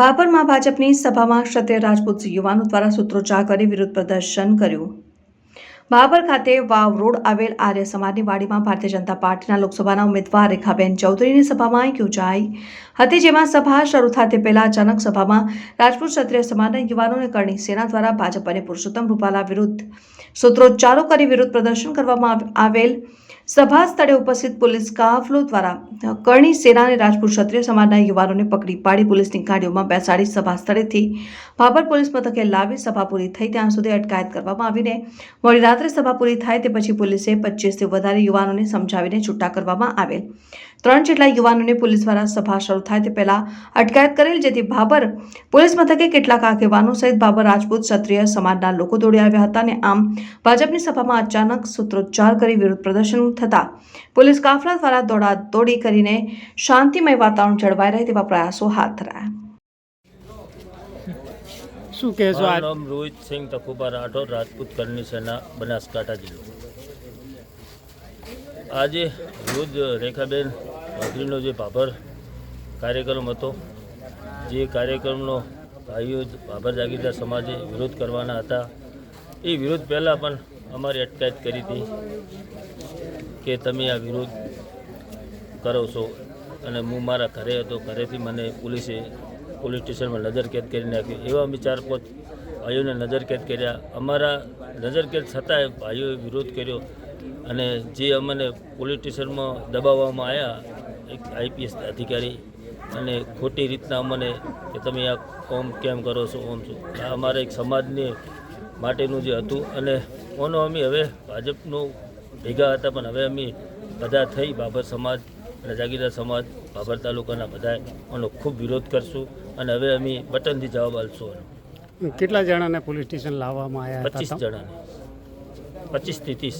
ભાભરમાં ભાજપની સભામાં ક્ષત્રિય રાજપૂત યુવાનો દ્વારા સૂત્રોચ્ચાર કરી વિરોધ પ્રદર્શન કર્યું. ભાભર ખાતે વાવ રોડ આવેલ આર્ય સમાજની વાડીમાં ભારતીય જનતા પાર્ટીના લોકસભાના ઉમેદવાર રેખાબેન ચૌધરીની સભામાં યોજાઈ હતી, જેમાં સભા શરૂ થાય તે પહેલા અચાનક સભામાં રાજપૂત ક્ષત્રિય સમાજના યુવાનોને કરણી સેના દ્વારા ભાજપ અને પુરુષોત્તમ રૂપાલા વિરુદ્ધ સૂત્રોચ્ચારો કરી વિરોધ પ્રદર્શન કરવામાં આવેલ સભા સ્થળે ઉપસ્થિત પોલીસ કાફલો દ્વારા કરણી સેના અને રાજપૂત ક્ષત્રિય સમાજના યુવાનોને પકડી પાડી પોલીસની ગાડીઓમાં બેસાડી સભા સ્થળેથી ભાભર પોલીસ મથકે લાવી સભા પૂરી થઈ. ત્યાં સુધી અટકાયત કરવામાં આવીને મોડી રાત્રે સભા પૂરી થાય તે પછી પોલીસે પચીસથી વધારે યુવાનોને સમજાવીને છૂટા કરવામાં આવેલ. ત્રણ જેટલા યુવાનોને પોલીસ દ્વારા સભા શરૂ થાય તે પહેલાં અટકાયત કરેલ, જેથી ભાભર પોલીસ મથકે કેટલાક આગેવાનો સહિત ભાભર રાજપૂત ક્ષત્રિય સમાજના લોકો દોડી આવ્યા હતા અને આમ ભાજપની સભામાં અચાનક સૂત્રોચ્ચાર કરી વિરોધ પ્રદર્શન થતા. પોલીસ કાફલા દ્વારા દોડાદોડી કરીને શાંતિમય વાતાવરણ જળવાઈ રહે તેવા પ્રયાસો હાથ ધરાયા. શું કહેશો આ નામ રોહિત સિંહ તકુબા રાઠોડ રાજપૂત કરની સેના બનાસકાંઠા જિલ્લો. આજે રોજ રેખાબેન ચૌધરીનો જે ભાભર કાર્યક્રમ હતો જે કાર્યક્રમનો ભાઈઓ ભાભર જાગીરદાર સમાજે વિરોધ કરવાના હતા. એ વિરોધ પહેલાં પણ અમારી અટકાયત કરી હતી. કે તમે આ વિરોધ કરો છો? અને હું મારા ઘરે હતો, ઘરેથી મને પોલીસે પોલીસ સ્ટેશનમાં નજરકેદ કરી નાખ્યો એવા અમે ચાર પાંચ ભાઈઓને નજરકેદ કર્યા. અમારા નજરકેદ છતાંય ભાઈઓએ વિરોધ કર્યો. અને જે અમને પોલીસ સ્ટેશનમાં દબાવવામાં આવ્યા એક આઈપીએસ અધિકારી, અને ખોટી રીતના અમને કે તમે આ કોમ કેમ કરો છો, ઓમ છો. આ અમારા એક સમાજને માટેનું જે હતું. અને ઓનો અમે હવે ભાજપનું ભેગા હતા પણ હવે અમે બધા થઈ બાબર સમાજ અને જાગીરદાર સમાજ બાબર તાલુકાના બધા આનો ખૂબ વિરોધ કરશું અને હવે અમે બટનથી જવાબ આપશું કેટલા જણાને પોલીસ સ્ટેશન લાવવામાં આવ્યા પચીસ જણાને. પચીસથી ત્રીસ.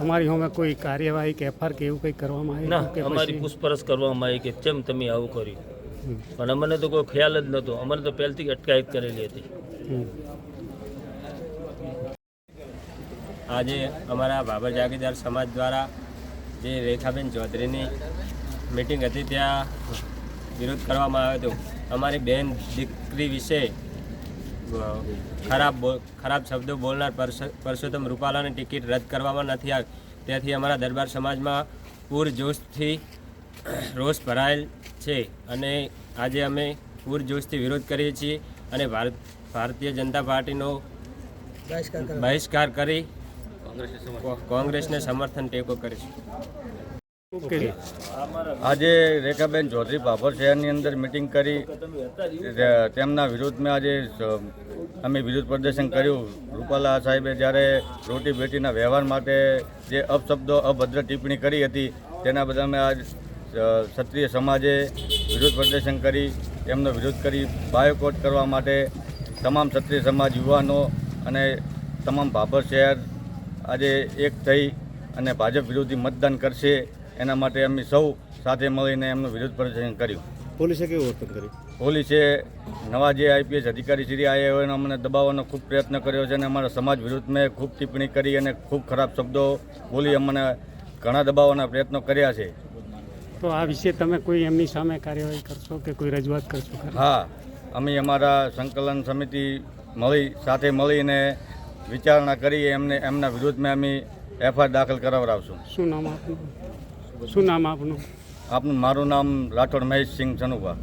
અમારી હોમે કોઈ કાર્યવાહી કે એફઆર કે એવું કંઈ કરવામાં ના કે અમારી પૂછપરછ કરવામાં આવી કે કેમ તમે આવું કર્યું? પણ અમને તો કોઈ ખ્યાલ જ નહોતો. અમને તો પહેલથી અટકાયત કરેલી હતી હમ. આજે અમારા બાબર જાગીરદાર સમાજ દ્વારા જે રેખાબેન ચૌધરીની મિટિંગ હતી ત્યાં વિરોધ કરવામાં આવ્યો હતો. અમારી બેન દીકરી વિશે ખરાબ ખરાબ શબ્દો બોલનાર પરસ- પરસોત્તમ રૂપાલાની ટિકિટ રદ કરવામાં નથી આવી. તેથી અમારા દરબાર સમાજમાં પૂરજોશથી રોષ ભરાયેલ છે અને આજે અમે પૂરજોશથી વિરોધ કરીએ છીએ અને ભારત ભારતીય જનતા પાર્ટીનો બહિષ્કાર કરી કોંગ્રેસને સમર્થન ટેકો કરીશું આજે રેખાબેન ચૌધરી ભાભર શહેરની અંદર મિટિંગ કરી. તેમના વિરોધમાં આજે અમે વિરોધ પ્રદર્શન કર્યું. રૂપાલા સાહેબે જ્યારે રોટી બેટીના વ્યવહાર માટે જે અપશબ્દો અભદ્ર ટિપ્પણી કરી હતી તેના બધા અમે આજ ક્ષત્રિય સમાજે વિરોધ પ્રદર્શન કરી. તેમનો વિરોધ કરી બાયોકોટ કરવા માટે તમામ ક્ષત્રિય સમાજ યુવાનો અને તમામ ભાભર શહેર આજે એક થઈ અને ભાજપ વિરોધી મતદાન કરશે એના માટે અમે સૌ સાથે મળીને એમનું વિરોધ પ્રદર્શન કર્યું. પોલીસે કેવું વર્તન કર્યું? પોલીસે નવા જે આઈપીએસ અધિકારી શ્રી આવ્યા હોય એને અમને દબાવવાનો ખૂબ પ્રયત્ન કર્યો છે અને અમારા સમાજ વિરુદ્ધ મેં ખૂબ ટિપ્પણી કરી અને ખૂબ ખરાબ શબ્દો બોલી અમને ઘણા દબાવવાના પ્રયત્નો કર્યા છે. તો આ વિશે તમે કોઈ એમની સામે કાર્યવાહી કરશો કે કોઈ રજૂઆત કરશો હા અમે અમારા સંકલન સમિતિ મળી સાથે મળીને વિચારણા કરી એમને એમના વિરુદ્ધમાં અમે એફઆઈઆર દાખલ કરાવડાવશું. શું નામ આપનું? શું નામ આપનું? આપનું મારું નામ રાઠોડ મહેશ સિંહ સનુભા.